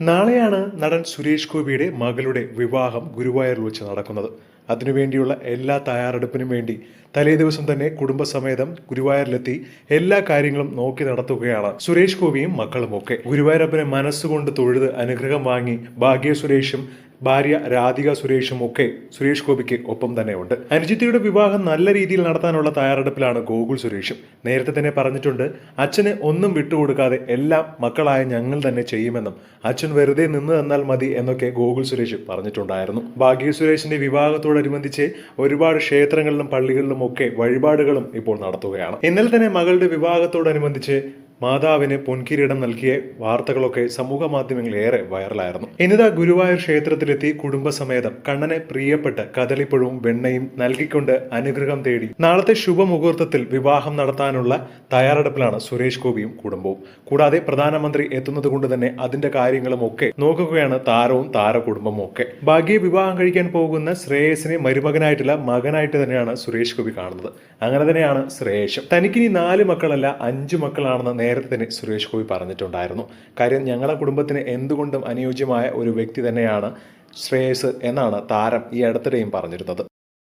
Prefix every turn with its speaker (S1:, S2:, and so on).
S1: നാളെയാണ് നടൻ സുരേഷ് ഗോപിയുടെ മകളുടെ വിവാഹം ഗുരുവായൂരിൽ വെച്ച് നടക്കുന്നത്. അതിനുവേണ്ടിയുള്ള എല്ലാ തയ്യാറെടുപ്പിനും വേണ്ടി തലേ ദിവസം തന്നെ കുടുംബസമേതം ഗുരുവായൂരിലെത്തി എല്ലാ കാര്യങ്ങളും നോക്കി നടത്തുകയാണ് സുരേഷ് ഗോപിയും മക്കളുമൊക്കെ. ഗുരുവായൂരപ്പനെ മനസ്സുകൊണ്ട് തൊഴുത് അനുഗ്രഹം വാങ്ങി ഭാഗ്യ സുരേഷും ഭാര്യ രാധിക സുരേഷും ഒക്കെ സുരേഷ് ഗോപിക്ക് ഒപ്പം തന്നെയുണ്ട്. അനുജിത്തിയുടെ വിവാഹം നല്ല രീതിയിൽ നടത്താനുള്ള തയ്യാറെടുപ്പിലാണ് ഗോകുൽ സുരേഷും. നേരത്തെ തന്നെ പറഞ്ഞിട്ടുണ്ട് അച്ഛന് ഒന്നും വിട്ടുകൊടുക്കാതെ എല്ലാം മക്കളായ ഞങ്ങൾ തന്നെ ചെയ്യുമെന്നും അച്ഛൻ വെറുതെ നിന്ന് തന്നാൽ മതി എന്നൊക്കെ ഗോകുൽ സുരേഷ് പറഞ്ഞിട്ടുണ്ടായിരുന്നു. ഭാഗ്യ സുരേഷിന്റെ വിവാഹത്തോടനുബന്ധിച്ച് ഒരുപാട് ക്ഷേത്രങ്ങളിലും പള്ളികളിലും ഒക്കെ വഴിപാടുകളും ഇപ്പോൾ നടത്തുകയാണ്. ഇന്നലെ തന്നെ മകളുടെ വിവാഹത്തോടനുബന്ധിച്ച് മാതാവിന് പൊൻകിരീടം നൽകിയ വാർത്തകളൊക്കെ സമൂഹ മാധ്യമങ്ങളിൽ ഏറെ വൈറലായിരുന്നു. ഇനിതാ ഗുരുവായൂർ ക്ഷേത്രത്തിലെത്തി കുടുംബസമേതം കണ്ണനെ പ്രിയപ്പെട്ട് കദളിപ്പഴവും വെണ്ണയും നൽകിക്കൊണ്ട് അനുഗ്രഹം തേടി നാളത്തെ ശുഭമുഹൂർത്തത്തിൽ വിവാഹം നടത്താനുള്ള തയ്യാറെടുപ്പിലാണ് സുരേഷ് ഗോപിയും കുടുംബവും. കൂടാതെ പ്രധാനമന്ത്രി എത്തുന്നത് കൊണ്ട് തന്നെ അതിന്റെ കാര്യങ്ങളും ഒക്കെ നോക്കുകയാണ് താരവും താര കുടുംബവും ഒക്കെ. ഭാഗ്യ വിവാഹം കഴിക്കാൻ പോകുന്ന ശ്രേയസിനെ മരുമകനായിട്ടില്ല മകനായിട്ട് തന്നെയാണ് സുരേഷ് ഗോപി കാണുന്നത്. അങ്ങനെ തന്നെയാണ് ശ്രേയസും തനിക്കിനി നാല് മക്കളല്ല അഞ്ച് മക്കളാണെന്ന് നേരത്തെ തന്നെ സുരേഷ് ഗോപി പറഞ്ഞിട്ടുണ്ടായിരുന്നു. കാര്യം ഞങ്ങളുടെ കുടുംബത്തിന് എന്തുകൊണ്ടും അനുയോജ്യമായ ഒരു വ്യക്തി തന്നെയാണ് ശ്രേയസ് എന്നാണ് താരം ഈ അടുത്തിടെയും പറഞ്ഞിരുന്നത്.